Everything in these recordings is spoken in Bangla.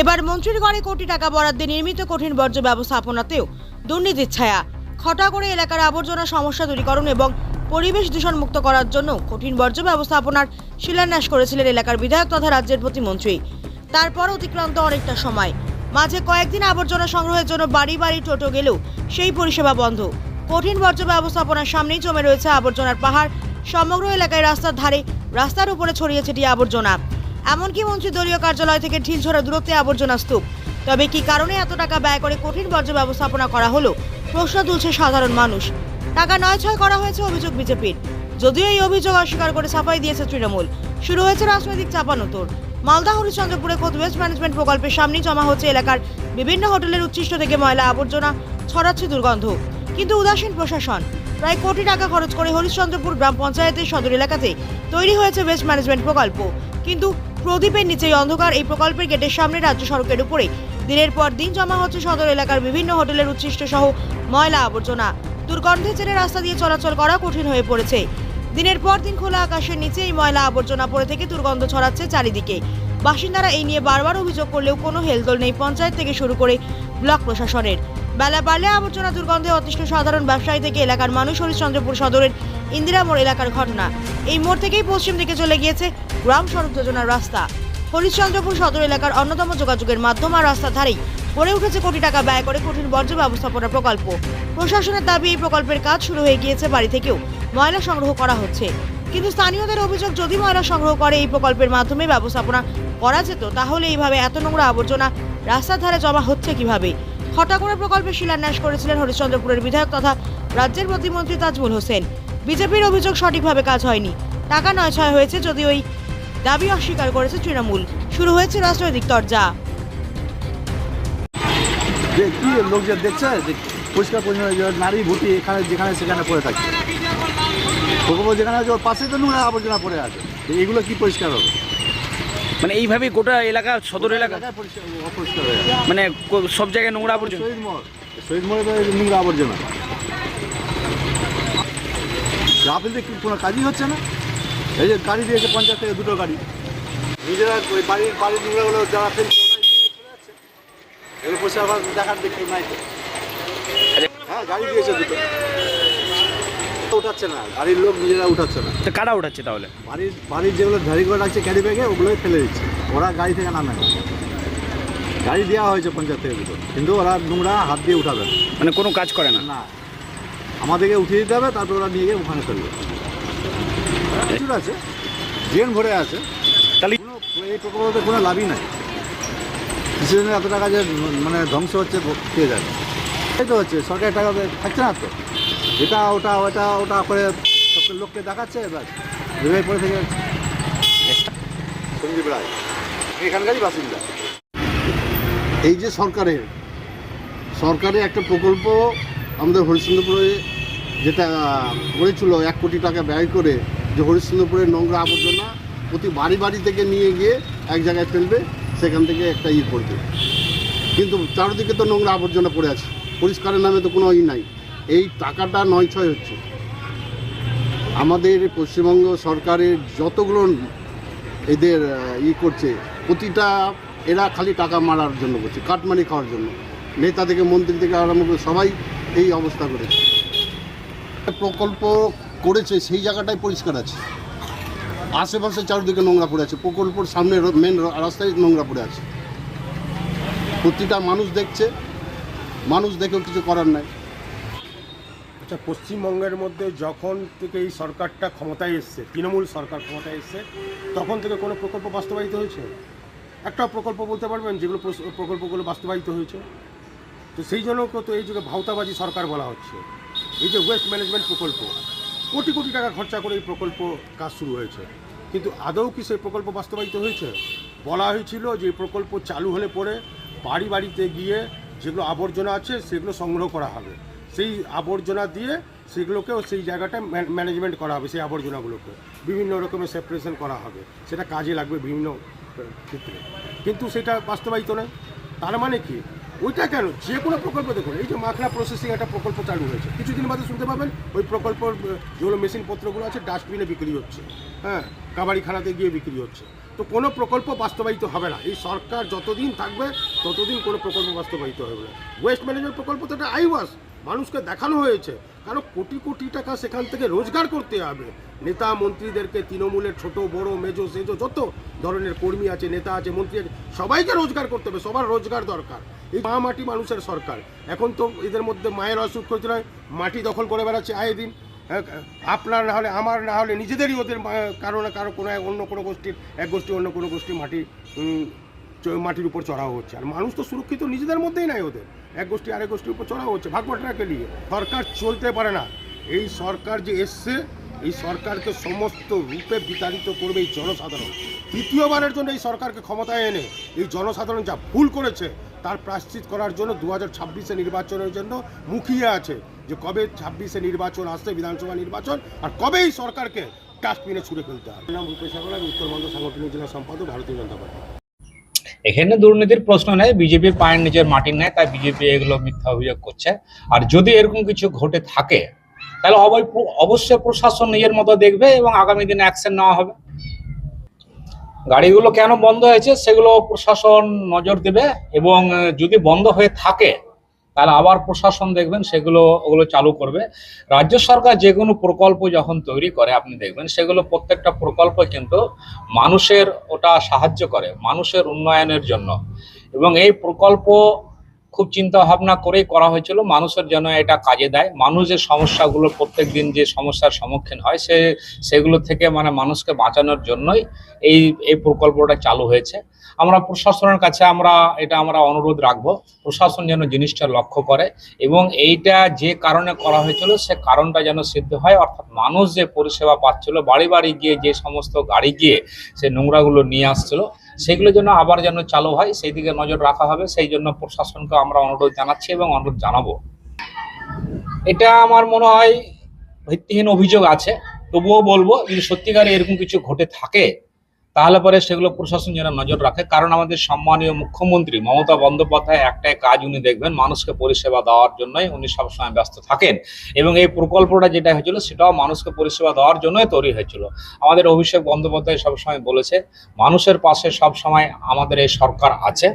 এবার মন্ত্রীর ঘরে কোটি টাকা বরাদ্দে নির্মিত কঠিন বর্জ্য ব্যবস্থাপনাতেও দুর্নীতির ছায়া। খটা করে এলাকার আবর্জনা সমস্যা দূরীকরণ এবং পরিবেশ দূষণ মুক্ত করার জন্য কঠিন বর্জ্য ব্যবস্থাপনার শিলান্যাস করেছিলেন এলাকার বিধায়ক তথা রাজ্যের প্রতিমন্ত্রী। তারপর অতিক্রান্ত অনেকটা সময়। মাঝে কয়েকদিন আবর্জনা সংগ্রহের জন্য বাড়ি বাড়ি টোটো গেলেও সেই পরিষেবা বন্ধ। কঠিন বর্জ্য ব্যবস্থাপনার সামনেই জমে রয়েছে আবর্জনার পাহাড়। সমগ্র এলাকায় রাস্তার ধারে রাস্তার উপরে ছড়িয়ে ছিটিয়ে আবর্জনা। এমনকি মন্ত্রী দলীয় কার্যালয় থেকে ঢিলছড়া দূরত্বে আবর্জনা স্তূপ। তবে কি কারণে এত টাকা ব্যয় করে কঠিন বর্জ্য ব্যবস্থাপনা করা হলো? প্রশ্ন তুলছে সাধারণ মানুষ। টাকা নয় ছয় করা হয়েছে অভিযোগ বিজেপির। যদিও এই অভিযোগ অস্বীকার করে সাফাই দিয়েছে তৃণমূল। শুরু হয়েছে রাজনৈতিক চাপানোতর মালদা হরিচন্দ্রপুরে কোদ ওয়েস্ট ম্যানেজমেন্ট প্রকল্পের সামনেই জমা হচ্ছে এলাকার বিভিন্ন হোটেলের উচ্ছিষ্ট থেকে ময়লা আবর্জনা, ছড়াচ্ছে দুর্গন্ধ। কিন্তু উদাসীন প্রশাসন। প্রায় কোটি টাকা খরচ করে হরিশ্চন্দ্রপুর গ্রাম পঞ্চায়েতের সদর এলাকাতে তৈরি হয়েছে ওয়েস্ট ম্যানেজমেন্ট প্রকল্প। কিন্তু প্রদীপের নিচেই অন্ধকার। এই প্রকল্পের গেটের সামনে রাজ্য সড়কের উপরে। দিনের পর দিন জমা হচ্ছে সদর এলাকার বিভিন্ন হোটেলের উচ্ছিষ্ট সহ ময়লা আবর্জনা। দুর্গন্ধে জেনে রাস্তা দিয়ে চলাচল করা কঠিন হয়ে পড়েছে। দিনের পর দিন খোলা আকাশের নিচে এই ময়লা আবর্জনা পড়ে থেকে দুর্গন্ধ ছড়াচ্ছে চারিদিকে। বাসিন্দারা এই নিয়ে বারবার অভিযোগ করলেও কোনো হেলদোল নেই পঞ্চায়েত থেকে শুরু করে ব্লক প্রশাসনের। বেলা বাড়লে আবর্জনা দুর্গন্ধে অতিষ্ঠ সাধারণ ব্যবসায়ী থেকে এলাকার মানুষ হরিশ্চন্দ্রপুর সদরের ইন্দিরা মোড় এলাকার ঘটনা। এই মোড় থেকেই পশ্চিম দিকে চলে গিয়েছে গ্রাম সড়ক যোজনার রাস্তা। হরিশ্চন্দ্রপুর সদর এলাকার অন্যতম যোগাযোগের মাধ্যম আর রাস্তা ধারেই গড়ে উঠেছে কোটি টাকা ব্যয় করে কঠিন বর্জ্য ব্যবস্থাপনা প্রকল্প। প্রশাসনের দাবি, এই প্রকল্পের কাজ শুরু হয়ে গিয়েছে বাড়ি থেকেও। ময়লা সংগ্রহ করা হচ্ছে। কিন্তু স্থানীয়দের অভিযোগ, যদি ময়লা সংগ্রহ করে এই প্রকল্পের মাধ্যমে ব্যবস্থাপনা করা যেত, তাহলে এইভাবে এত নোংরা আবর্জনা রাস্তার ধারে জমা হচ্ছে কীভাবে? করে প্রকল্পের শিলান্যাস করেছিলেন হরিশ্চন্দ্রপুরের বিধায়ক তথা রাজ্যের প্রতিমন্ত্রী তাজমুল হোসেন। বিজেপির অভিযোগ সঠিকভাবে কাজ হয়নি। টাকা নয় ছয় হয়েছে যদি ওই দাবি অস্বীকার করেছে তৃণমূল। শুরু হয়েছে রাজনৈতিক তরজা। যে কি লোক যে দেখছে যে পরিষ্কার পরিচ্ছন্ন নারী ভুটি এখানে যেখানে সেখানে পড়ে প্রকল্প যেখানে আছে ওর পাশেই তো নোংরা আবর্জনা পড়ে আছে। এগুলো কি পরিষ্কার হবে? মানে এইভাবে গোটা এলাকা সদর এলাকা? অপরিষ্কার মানে সব জায়গায় নোংরা আবর্জনা? শহীদ মোড় শহীদ মোড়ে নোংরা আবর্জনা। ফেলতে কোনো কাজই হচ্ছে না? এই যে গাড়ি দিয়েছে পঞ্চায়েত থেকে দুটো গাড়ি। নিজেরা ওই বাড়ির বাড়ির নোংরাগুলো যারা ফেলছে এগুলো পয়সা আবার দেখার দেখি নাই হ্যাঁ গাড়ি দিয়েছে দুটো। উঠাচ্ছে না গাড়ির লোক নিজেরা উঠাচ্ছে না। তো কারা উঠাচ্ছে তাহলে? বাড়ির বাড়ির যেগুলো ধারি করে রাখছে ক্যারি ব্যাগে ওগুলোই ফেলে দিচ্ছে। ওরা গাড়ি থেকে নামে না। গাড়ি দেওয়া হয়েছে পঞ্চায়েত থেকে দুটো। কিন্তু ওরা নোংরা হাত দিয়ে উঠাবে মানে কোনো কাজ করে না? না। আমাদেরকে উঠিয়ে দিতে হবে তারপর ওরা নিয়ে গিয়ে ওখানে ফেলবে। প্রচুর আছে। ড্রেন ভরে আছে। তাহলে কোনো এই প্রকল্পতে কোনো লাভই নাই। কৃষিজনের এত টাকা যে মানে ধ্বংস হচ্ছে কে জানে এই তো হচ্ছে সরকারি টাকা থাকছে না তো। এটা ওটা ওটা ওটা করে সব লোককে দেখাচ্ছে এবার ভেবে পরে থেকে সঞ্জীব রায় এখানকারই বাসিন্দা। এই যে সরকারের সরকারের একটা প্রকল্প আমাদের হরিশ্চন্দ্রপুরে যেটা করেছিল এক কোটি টাকা ব্যয় করে যে হরিশ্চন্দ্রপুরের নোংরা আবর্জনা প্রতি বাড়ি বাড়ি থেকে নিয়ে গিয়ে এক জায়গায় ফেলবে, সেখান থেকে একটা ই করবে। কিন্তু চারিদিকে তো নোংরা আবর্জনা পড়ে আছে, পরিষ্কারের নামে তো কোনো ই নাই। এই টাকাটা নয় ছয় হচ্ছে। আমাদের পশ্চিমবঙ্গ সরকারের যতগুলো এদের ই করছে, প্রতিটা এরা খালি টাকা মারার জন্য করছে, কাটমানি খাওয়ার জন্য। নেতা থেকে মন্ত্রী থেকে আরম্ভ করে সবাই এই অবস্থা করেছে। প্রকল্প করেছে, সেই জায়গাটাই পরিষ্কার আছে। আশেপাশে চারিদিকে নোংরা পড়ে আছে, প্রকল্পর সামনে মেন রাস্তায় নোংরা পড়ে আছে। প্রতিটা মানুষ দেখছে, মানুষ দেখেও কিছু করার নাই। আচ্ছা পশ্চিমবঙ্গের মধ্যে যখন থেকে এই সরকারটা ক্ষমতায় এসছে, তৃণমূল সরকার ক্ষমতায় এসছে, তখন থেকে কোনো প্রকল্প বাস্তবায়িত হয়েছে? একটা প্রকল্প বলতে পারবেন যেগুলো প্রকল্পগুলো বাস্তবায়িত হয়েছে? তো সেই জন্য তো এই যুগে ভাওতাবাজি সরকার বলা হচ্ছে। এই যে ওয়েস্ট ম্যানেজমেন্ট প্রকল্প কোটি কোটি টাকা খরচা করে এই প্রকল্প কাজ শুরু হয়েছে। কিন্তু আদৌ কি সেই প্রকল্প বাস্তবায়িত হয়েছে? বলা হয়েছিল যে প্রকল্প চালু হলে পরে বাড়ি বাড়িতে গিয়ে যেগুলো আবর্জনা আছে সেগুলো সংগ্রহ করা হবে। সেই আবর্জনা দিয়ে সেগুলোকেও সেই জায়গাটা ম্যানেজমেন্ট করা হবে, সেই আবর্জনাগুলোকে। বিভিন্ন রকমের সেপারেশন করা হবে। সেটা কাজে লাগবে বিভিন্ন ক্ষেত্রে। কিন্তু সেটা বাস্তবায়িত নয়। তার মানে কি? ওইটা কেন? যে কোনো প্রকল্প দেখুন, এই যে মাখনা প্রসেসিং একটা প্রকল্প চালু হয়েছে। কিছুদিন বাদে শুনতে পাবেন, ওই প্রকল্পর যেগুলো মেশিনপত্রগুলো আছে ডাস্টবিনে বিক্রি হচ্ছে। হ্যাঁ কাবাডি কাবাড়িখানাতে গিয়ে বিক্রি হচ্ছে। তো কোনো প্রকল্প বাস্তবায়িত হবে না। এই সরকার যতদিন থাকবে, ততদিন কোনো প্রকল্প বাস্তবায়িত হবে না। ওয়েস্ট ম্যানেজমেন্ট প্রকল্প তো একটা আইওয়াস। মানুষকে দেখানো হয়েছে। কারণ কোটি কোটি টাকা সেখান থেকে রোজগার করতে হবে। নেতা মন্ত্রীদেরকে, তৃণমূলের ছোট, বড়, মেজো, সেজো, যত ধরনের কর্মী আছে, নেতা আছে, মন্ত্রী আছে, সবাইকে রোজগার করতে হবে। সবার রোজগার দরকার। এই মা মাটি মানুষের সরকার। এখন তো এদের মধ্যে মায়ের অসুখ হয়েছিল মাটি দখল করে বেড়াচ্ছে আয়ে দিন। হ্যাঁ, আপনার না হলে আমার না হলে নিজেদেরই ওদের কারও না কারও কোনো অন্য কোনো গোষ্ঠীর এক গোষ্ঠী অন্য কোনো গোষ্ঠী মাটি মাটির উপর চড়াও হচ্ছে। আর মানুষ তো সুরক্ষিত নিজেদের মধ্যেই নাই ওদের। এক গোষ্ঠী আরেক গোষ্ঠীর উপর চড়াও হচ্ছে ভাগ বাটরাকে নিয়ে? সরকার চলতে পারে না। এই সরকার যে এসছে এই সরকারকে সমস্ত রূপে বিতাড়িত করবে এই জনসাধারণ। তৃতীয়বারের জন্য এই সরকারকে ক্ষমতায় এনে এই জনসাধারণ যা ভুল করেছে তার প্রাশ্চিত করার জন্য দু হাজার ছাব্বিশে নির্বাচনের জন্য মুখিয়ে আছে যে কবে ছাব্বিশে নির্বাচন আসছে বিধানসভা নির্বাচন আর কবেই সরকারকে ডাস্টবিনে ছুড়ে ফেলতে হবে নাম রূপেশ আমি উত্তরবঙ্গ সাংগঠনিক জেলা সম্পাদক ভারতীয় জনতা পার্টি। এখানে দুর্নীতির প্রশ্ন নেই বিজেপি পায়ের নিজের মাটি নেয় তাই বিজেপি এগুলো মিথ্যা অভিযোগ করছে। আর যদি এরকম কিছু ঘটে থাকে তাহলে অবৈ- অবশ্যই প্রশাসন নিজের মতো দেখবে এবং আগামী দিনে অ্যাকশন নেওয়া হবে। গাড়িগুলো কেন বন্ধ হয়েছে সেগুলো প্রশাসন নজর দেবে এবং যদি বন্ধ হয়ে থাকে, তাহলে আবার প্রশাসন দেখবেন সেগুলো, ওগুলো চালু করবে। রাজ্য সরকার যে কোনো প্রকল্প যখন তৈরি করে, আপনি দেখবেন সেগুলো প্রত্যেকটা প্রকল্প কিন্তু মানুষের ওটা সাহায্য করে, মানুষের উন্নয়নের জন্য। এবং এই প্রকল্প খুব চিন্তা ভাবনা করেই করা হয়েছিল। মানুষের জন্য এটা কাজে দেয়। মানুষ যে সমস্যাগুলো প্রত্যেক দিন যে সমস্যার সম্মুখীন হয়, সে, সেগুলো থেকে মানে মানুষকে বাঁচানোর জন্যই এই এই প্রকল্পটা চালু হয়েছে। আমরা প্রশাসনের কাছে আমরা, এটা আমরা অনুরোধ রাখব, প্রশাসন যেন জিনিসটা লক্ষ্য করে এবং এইটা যে কারণে করা হয়েছিল, সে কারণটা যেন সিদ্ধ হয়। অর্থাৎ মানুষ যে পরিষেবা পাচ্ছিল, বাড়ি বাড়ি গিয়ে যে সমস্ত গাড়ি গিয়ে সে নোংরাগুলো নিয়ে আসছিল সেগুলো যেন আবার যেন চালু হয়, সেই দিকে নজর রাখা হবে। সেই জন্য প্রশাসনকে আমরা অনুরোধ জানাচ্ছি এবং অনুরোধ জানাব। এটা আমার মনে হয় ভিত্তিহীন অভিযোগ আছে। তবুও বলব, যদি সত্যিকারে এরকম কিছু ঘটে থাকে তাহলে পরে সেগুলো প্রশাসন যেন নজর রাখে। কারণ আমাদের সম্মানীয় মুখ্যমন্ত্রী মমতা বন্দ্যোপাধ্যায় একটাই কাজ উনি দেখবেন, মানুষকে পরিষেবা দেওয়ার জন্যই উনি সবসময় ব্যস্ত থাকেন। এবং এই প্রকল্পটা যেটা হয়েছিল, সেটাও মানুষকে পরিষেবা দেওয়ার জন্যই তৈরি হয়েছিল। আমাদের অভিষেক বন্দ্যোপাধ্যায় সবসময় বলেছে, মানুষের পাশে সবসময় আমাদের এই সরকার আছে।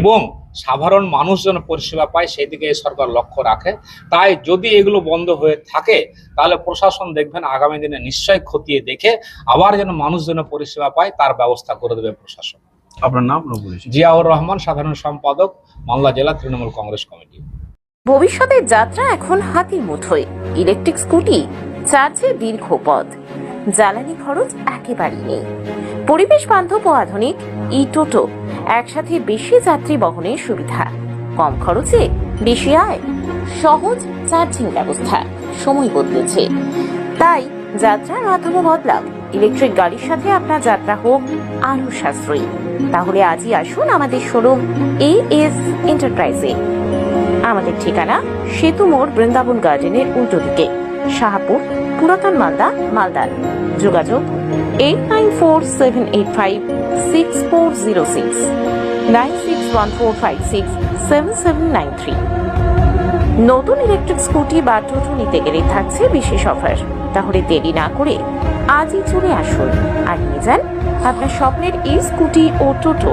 এবং সাধারণ মানুষ যেন পরিষেবা পায় সেই দিকে সরকার লক্ষ্য রাখে। তাই যদি এগুলো বন্ধ হয়ে থাকে তাহলে প্রশাসন দেখবেন আগামী দিনে নিশ্চয় খতিয়ে দেখে আবার যেন মানুষ যেন পরিষেবা পায় তার ব্যবস্থা করে দেবে প্রশাসন। আপনার নাম? জিয়াউর রহমান সাধারণ সম্পাদক মালদা জেলা তৃণমূল কংগ্রেস কমিটি। ভবিষ্যতের যাত্রা এখন হাতির মুঠোয়। ইলেকট্রিক স্কুটি চার্জে দীর্ঘ পথ। জ্বালানি খরচ একেবারেই নেই। পরিবেশ বান্ধব ও আধুনিক ই টোটো একসাথে বেশি যাত্রী বহনের সুবিধা। কম খরচে বেশি আয়, সহজ চার্জিং ব্যবস্থা, সময় বদলেছে। তাই যাত্রার মাধ্যমে বদলাও। ইলেকট্রিক গাড়ির সাথে আপনার যাত্রা হোক আরও সাশ্রয়ী। তাহলে আজই আসুন আমাদের শোরুম এ এস এন্টারপ্রাইজে আমাদের ঠিকানা সেতু মোড় বৃন্দাবন গার্ডেনের উল্টো দিকে, শাহপুর, পুরাতন মালদা, মালদার। যোগাযোগ eight nine four seven eight five six four zero six nine six one four five six seven seven nine three নতুন ইলেকট্রিক স্কুটি বা টোটো নিতে গেলে থাকছে বিশেষ অফার তাহলে দেরি না করে আজই চলে আসুন। আর নিয়ে যান আপনার স্বপ্নের এই স্কুটি ও টোটো।